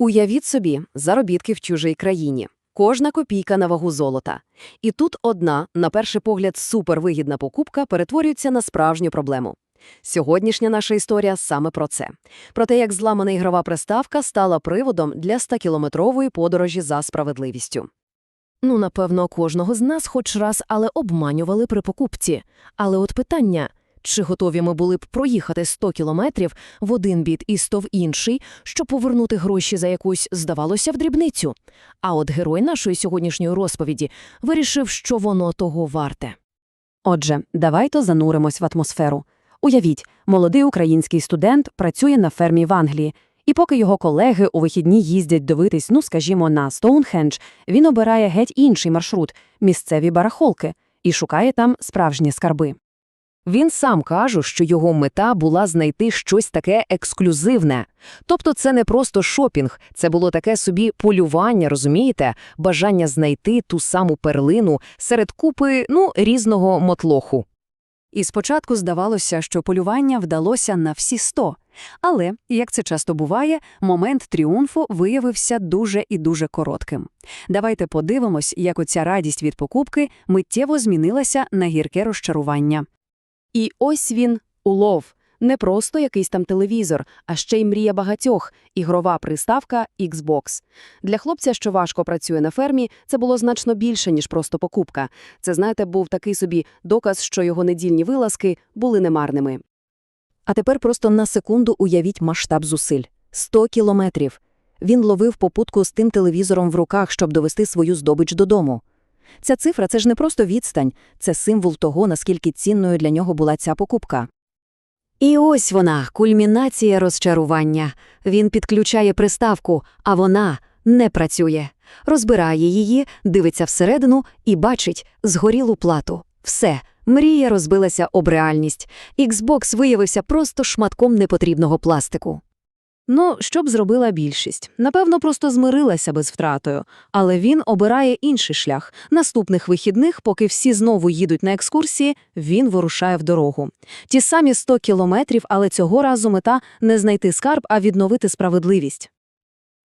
Уявіть собі, заробітки в чужій країні. Кожна копійка на вагу золота. І тут одна, на перший погляд, супервигідна покупка перетворюється на справжню проблему. Сьогоднішня наша історія саме про це. Про те, як зламана ігрова приставка стала приводом для 100-кілометрової подорожі за справедливістю. Ну, напевно, кожного з нас хоч раз, але обманювали при покупці. Але от питання, чи готові ми були б проїхати 100 кілометрів в один бід і 100 в інший, щоб повернути гроші за якусь, здавалося, в дрібницю? А от герой нашої сьогоднішньої розповіді вирішив, що воно того варте. Отже, давайте зануримось в атмосферу. Уявіть, молодий український студент працює на фермі в Англії, і поки його колеги у вихідні їздять дивитись, ну, скажімо, на Стоунхендж, він обирає геть інший маршрут – місцеві барахолки, і шукає там справжні скарби. Він сам каже, що його мета була знайти щось таке ексклюзивне. Тобто це не просто шопінг, це було таке собі полювання, розумієте? Бажання знайти ту саму перлину серед купи, ну, різного мотлоху. І спочатку здавалося, що полювання вдалося на всі сто. Але, як це часто буває, момент тріумфу виявився дуже і дуже коротким. Давайте подивимось, як оця радість від покупки миттєво змінилася на гірке розчарування. І ось він – улов. Не просто якийсь там телевізор, а ще й мрія багатьох – ігрова приставка Xbox. Для хлопця, що важко працює на фермі, це було значно більше, ніж просто покупка. Це, знаєте, був такий собі доказ, що його недільні вилазки були немарними. А тепер просто на секунду уявіть масштаб зусиль. 100 кілометрів. Він ловив попутку з тим телевізором в руках, щоб довести свою здобич додому. Ця цифра – це ж не просто відстань, це символ того, наскільки цінною для нього була ця покупка. І ось вона, кульмінація розчарування. Він підключає приставку, а вона не працює. Розбирає її, дивиться всередину і бачить згорілу плату. Все, мрія розбилася об реальність. Xbox виявився просто шматком непотрібного пластику. Ну, що б зробила більшість? Напевно, просто змирилася би з втратою. Але він обирає інший шлях. Наступних вихідних, поки всі знову їдуть на екскурсії, він вирушає в дорогу. Ті самі 100 кілометрів, але цього разу мета не знайти скарб, а відновити справедливість.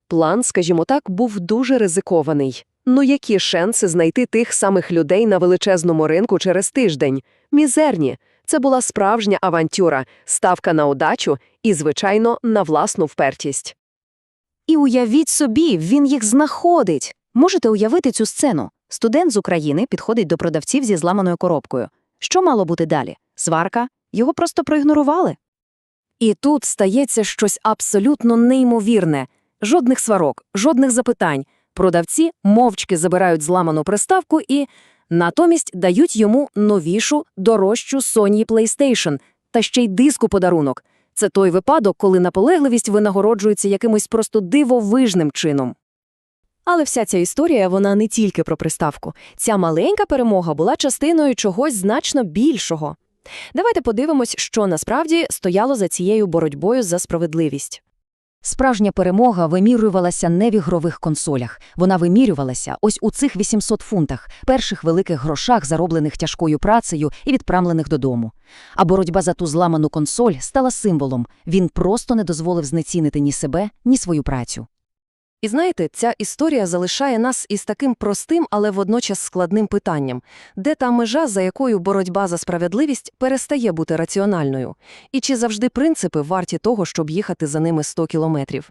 План, скажімо так, був дуже ризикований. Ну які шанси знайти тих самих людей на величезному ринку через тиждень? Мізерні. Це була справжня авантюра, ставка на удачу і, звичайно, на власну впертість. І уявіть собі, він їх знаходить. Можете уявити цю сцену. Студент з України підходить до продавців зі зламаною коробкою. Що мало бути далі? Сварка? Його просто проігнорували. І тут стається щось абсолютно неймовірне. Жодних сварок, жодних запитань. Продавці мовчки забирають зламану приставку і натомість дають йому новішу, дорожчу Sony PlayStation та ще й диску подарунок. Це той випадок, коли наполегливість винагороджується якимось просто дивовижним чином. Але вся ця історія, вона не тільки про приставку. Ця маленька перемога була частиною чогось значно більшого. Давайте подивимось, що насправді стояло за цією боротьбою за справедливість. Справжня перемога вимірювалася не в ігрових консолях. Вона вимірювалася ось у цих 800 фунтах, перших великих грошах, зароблених тяжкою працею і відправлених додому. А боротьба за ту зламану консоль стала символом. Він просто не дозволив знецінити ні себе, ні свою працю. І знаєте, ця історія залишає нас із таким простим, але водночас складним питанням. Де та межа, за якою боротьба за справедливість перестає бути раціональною? І чи завжди принципи варті того, щоб їхати за ними 100 кілометрів?